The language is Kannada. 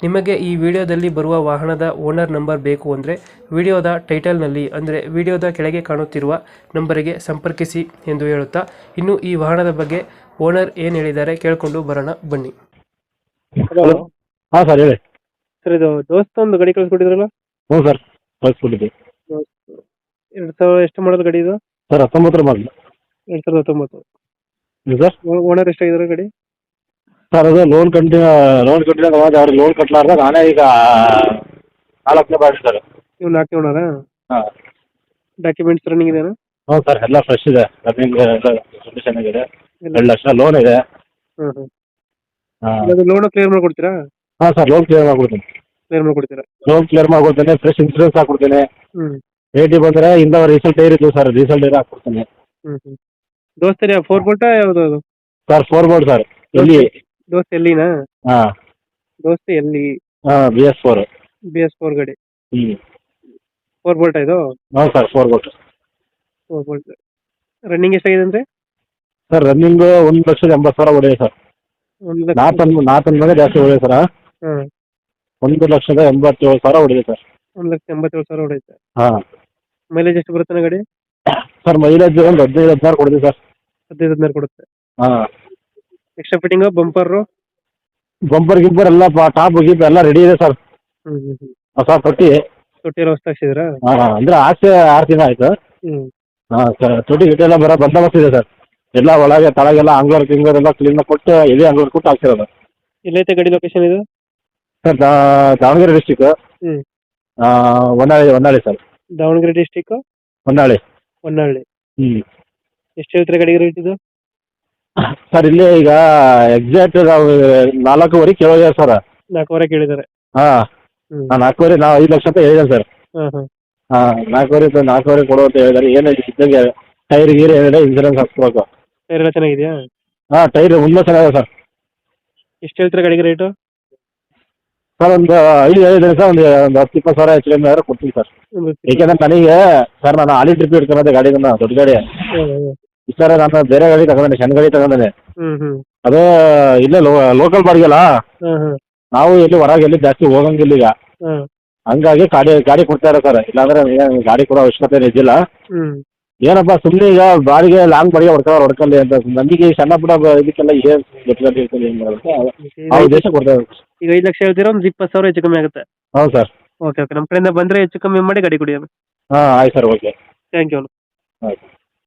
ನಿಮಗೆ ಈ ವಿಡಿಯೋದಲ್ಲಿ ಬರುವ ವಾಹನದ ಓನರ್ ನಂಬರ್ ಬೇಕು ಅಂದರೆ ವಿಡಿಯೋದ ಟೈಟಲ್ನಲ್ಲಿ ಅಂದರೆ ವಿಡಿಯೋದ ಕೆಳಗೆ ಕಾಣುತ್ತಿರುವ ನಂಬರಿಗೆ ಸಂಪರ್ಕಿಸಿ ಎಂದು ಹೇಳುತ್ತಾ ಇನ್ನು ಈ ವಾಹನದ ಬಗ್ಗೆ ಓನರ್ ಏನು ಹೇಳಿದ್ದಾರೆ ಕೇಳಿಕೊಂಡು ಬರೋಣ ಬನ್ನಿ. ಹಲೋ ಹಾಂ ಸರ್ ಹೇಳಿ. ಸರ್ ಇದು ದೋಸ್ತ ಒಂದು ಗಾಡಿ ಕಳಿಸ್ಕೊಟ್ಟಿದ್ರಲ್ಲ? ಹ್ಞೂ ಸರ್ ಕಳಿಸ್ಬಿಟ್ಟಿದ್ದೆ ಎರಡು ಸಾವಿರ ಎಷ್ಟು ಮಾಡೋದು ಗಾಡಿ ಇದು? ಸರ್ ಹತ್ತೊಂಬತ್ತರ ಮಾಡಲಿ. ಎರಡು ಸಾವಿರದ ಹತ್ತೊಂಬತ್ತು. ಸರ್? ಓನರ್ ಎಷ್ಟಾಗಿದ್ದಾರೆ ಗಾಡಿ? ಸರ್ ಅದು ಲೋನ್ ಕಂಟಿ ಲೋನ್ ಕಟ್ಟಿದಾಗ ಅವಾಗ ಅವ್ರಿಗೆ ಲೋನ್ ಕಟ್ಟಲಾರ್ದಾಗ ನಾನೇ ಈಗ ನಾಲ್ಕನೇ ಬಾಡಿ ಸರ್ ನೀವು ನಾಲ್ಕನೇ ಓನರಾ ಹಾಂ. ಡಾಕ್ಯುಮೆಂಟ್ಸ್ ರನ್ನಿಂಗ್ ಇದೆಯಾ ಹ್ಞೂ ಸರ್ ಎಲ್ಲ ಫ್ರೆಶ್ ಇದೆ. ರನ್ನಿಂಗ್ ಎಲ್ಲ ಕಂಡೀಷನ್ ಇದೆ ಎರಡು ಲಕ್ಷ ಲೋನ್ ಇದೆ. ಹ್ಞೂ ಹಾಂ. ಅದು ಲೋನ್ ಕ್ಲಿಯರ್ ಮಾಡ್ಕೊಡ್ತೀರಾ? ಹಾಂ ಸರ್ ಲೋನ್ ಕ್ಲಿಯರ್ ಮಾಡ್ಕೊಡ್ತೀನಿ. ಕ್ಲಿಯರ್ ಮಾಡ್ಕೊಡ್ತೀರಾ? ಲೋನ್ ಕ್ಲಿಯರ್ ಮಾಡ್ಕೊಡ್ತೇನೆ ಫ್ರೆಶ್ ಇನ್ಸೂರೆನ್ಸ್ ಹಾಕ್ಕೊಡ್ತೇನೆ. ಹ್ಞೂ ಏ ಬಂದ್ರೆ ಇಂದ ರೀಸೆಂಟ್ ಟೈರ್ ಇತ್ತು ಸರ್ ರೀಸೆಂಟ್ ಟೈರ್ ಹಾಕ್ಕೊಡ್ತೇನೆ. ಹ್ಞೂ ಹ್ಞೂ ದೋಸ್ತ ಫೋರ್ ಬೋಲ್ಟಾ ಯಾವುದು ಅದು? Sir four board sir. ಎಲ್ಲಿ? ದೋಸ್ತ ಎಲ್ಲಿನಾ? ಹಾ. ದೋಸ್ತ್ ಎಲ್ಲಿ? ಹಾಂ B S four B S four ಗಾಡಿ. ಹ್ಞೂ ಫೋರ್ ಬೋಲ್ಟ್ ಇದು? ಹಾ sir four bolt four bolt running ಎಷ್ಟಾಗಿದೆ ಅಂದ್ರೆ? ಸರ್ ರನ್ನಿಂಗ್ ಒಂದು ಲಕ್ಷದ ಎಂಬತ್ತು ಸಾವಿರ ಹೊಡೆಯ ಸರ್. ಒಂದು ನಾ ನಾಲ್ಕು ತಂದು ನಾ ತಂದಾಗ ಜಾಸ್ತಿ ಹೊಡೆಯ ಸರ್ ಹಾಂ? ಒಂದು ಲಕ್ಷದ ಎಂಬತ್ತೇಳು ಸಾವಿರ ಹೊಡೆಯ ಸರ್. ಒಂದು ಲಕ್ಷ ಎಂಬತ್ತೇಳು ಸಾವಿರ ಹೊಡೆಯುತ್ತೆ. ಹಾಂ. ಮೈಲೇಜ್ ಎಷ್ಟು ಬರುತ್ತೆ ಗಾಡಿ? ಸರ್ ಮೈಲೇಜ್ ಒಂದು ಹದಿನೈದು ಹದಿನಾರು ಕೊಡಿದೆ ಸರ್. ಹದಿನೈದು ಹದಿನಾರು ಕೊಡುತ್ತೆ. ಹಾಂ. ಎಕ್ಸ್ಟ್ರಾ ಫಿಟ್ಟಿಂಗು ಬಂಪರು ಬಂಪರ್ ಗಿಂಪರ್ ಎಲ್ಲ ಟಾಪ್ ಗಿಪ್ ಎಲ್ಲ ರೆಡಿ ಇದೆ ಸರ್ ಹ್ಞೂ ಹ್ಞೂ ಹ್ಞೂ ಹೊಸ ತೊಟ್ಟಿ. ತೊಟ್ಟಿ ಎಲ್ಲ ಹೊಸ್ತು ಹಾಕ್ಸಿದ್ರಾ ಹಾಂ ಅಂದರೆ ಆಚೆ ಆರು ದಿನ ಆಯ್ತು. ಹ್ಞೂ ಹಾಂ ಸರ್ ತೊಟ್ಟಿ ಗಿಟ್ಟಿ ಎಲ್ಲ ಬರೋ ಬಂದೋಬಸ್ತ್ ಇದೆ ಸರ್ ಎಲ್ಲ ಒಳಗೆ ತಳಗೆಲ್ಲ ಅಂಗ್ಲರ್ ಕಿಂಗ್ಳೂರ್ ಎಲ್ಲ ಕ್ಲೀನಾಗಿ ಕೊಟ್ಟು ಎಲ್ಲಿ ಅಂಗ್ಲರ್ ಕೊಟ್ಟು ಹಾಕ್ಸಿರೋದು. ಎಲ್ಲೈತೆ ಗಾಡಿ ಲೊಕೇಶನ್ ಇದು? ಸರ್ ದಾವಣಗೆರೆ ಡಿಸ್ಟಿಕ್ ಹ್ಞೂ ಹೊನ್ನಾಳಿ ಹೊನ್ನಾಳಿ ಸರ್ ದಾವಣಗೆರೆ ಡಿಸ್ಟಿಕ್ ಹೊನ್ನಾಳಿ. ಹೊನ್ನಾಳಿ. ಹ್ಞೂ ಎಷ್ಟು ಹೇಳ್ತೀರಾ ಗಾಡಿಗೆ ರೇಟ್ ಇದು? ಸರ್ ಇಲ್ಲಿ ಈಗ ಎಕ್ಸಾಕ್ಟ್ ನಾವು ನಾಲ್ಕೂವರೆ ಕೇಳಿದೆ ಸರ್. ನಾಲ್ಕೂವರೆ ಕೇಳಿದ್ದಾರೆ. ಹಾಂ. ನಾನು ನಾಲ್ಕೂವರೆ ನಾವು ಐದು ಲಕ್ಷ ಅಂತ ಹೇಳಿದೆ ಸರ್. ಹಾಂ ಹಾಂ. ಹಾಂ ನಾಲ್ಕೂವರೆ ಇತ್ತು ನಾಲ್ಕೂವರೆ ಕೊಡು ಅಂತ ಹೇಳಿದಾರೆ ಏನು ಇದ್ದಂಗೆ ಟೈರ್ ಗೀರ್ ಏನಿದೆ ಇನ್ಸೂರೆನ್ಸ್ ಹಾಕ್ಸ್ಬೇಕು. ಟೈರ್ ಎಲ್ಲ ಚೆನ್ನಾಗಿದೆಯಾ? ಹಾಂ ಟೈರ್ ಮುಂದೆ ಚೆನ್ನಾಗಿದೆ ಸರ್. ಎಷ್ಟು ಹೇಳ್ತೀರಾ ಗಾಡಿಗೆ ರೇಟು? ಸರ್ ಒಂದು ಐದು ಹೇಳಿದ್ದೀನಿ ಸರ್ ಒಂದು ಒಂದು ಹತ್ತು ಇಪ್ಪತ್ತು ಸಾವಿರ ಹೆಚ್ಚು ಕಮ್ಮಿ ಆದ್ರೆ ಕೊಡ್ತೀನಿ ಸರ್. ಏಕೆಂದ್ರೆ ನನಗೆ ಸರ್ ನಾನು ಆಲಿ ಟ್ರಿಪ್ ಇಟ್ಕೊಂಡೆ ಗಾಡಿನ ದೊಡ್ಡ ಗಾಡಿ. ಸರ್ ನಾನು ಬೇರೆ ಗಾಡಿ ತಗೊಂಡೆ ಸಣ್ಣ ಗಾಡಿ ತಗೊಂಡೆ ಹ್ಮ್ ಅದು ಇಲ್ಲೇ ಲೋಕಲ್ ಬಾಡಿಗೆಲ್ಲ ಹ್ಮ್ ನಾವು ಎಲ್ಲಿ ಹೊರಗೆ ಎಲ್ಲಿ ಜಾಸ್ತಿ ಹೋಗಂಗಿಲ್ಲ ಈಗ. ಹಂಗಾಗಿ ಗಾಡಿ ಗಾಡಿ ಕೊಡ್ತಾರೆ ಸರ್. ಇಲ್ಲಾಂದ್ರೆ ಏನು ಗಾಡಿ ಕೊಡೋ ಅವಶ್ಯಕತೆ ಏನು ಇದ್ದಿಲ್ಲ. ಹ್ಞೂ ಏನಪ್ಪ ಸುಮ್ನೆ ಈಗ ಬಾಡಿಗೆ ಲಾಂಗ್ ಬಾಡಿಗೆ ಹೊಡ್ಕೊಳ್ಳೋ ಹೊಡ್ಕೊಳ್ಳಿ ಅಂತ ನಮಗೆ ಈ ಸಣ್ಣ ಪುಟ್ಟ ಇದಕ್ಕೆಲ್ಲ ಏನು ಮಾಡೋದು? ಆ ಉದ್ದೇಶ ಈಗ ಐದು ಲಕ್ಷ ಹೇಳ್ತೀರ ಒಂದು ಇಪ್ಪತ್ತು ಸಾವಿರ ಹೆಚ್ಚು ಕಮ್ಮಿ ಆಗುತ್ತೆ? ಹೌದು ಸರ್. Okay okay. ನಮ್ಮ ಕಡೆಯಿಂದ ಬಂದ್ರೆ ಹೆಚ್ಚು ಕಮ್ಮಿ ಮಾಡಿ ಗಾಡಿ ಕೊಡಿ. ಹಾಂ ಆಯ್ತು ಸರ್ ಓಕೆ. ಥ್ಯಾಂಕ್ ಯು ಆಯ್ತು.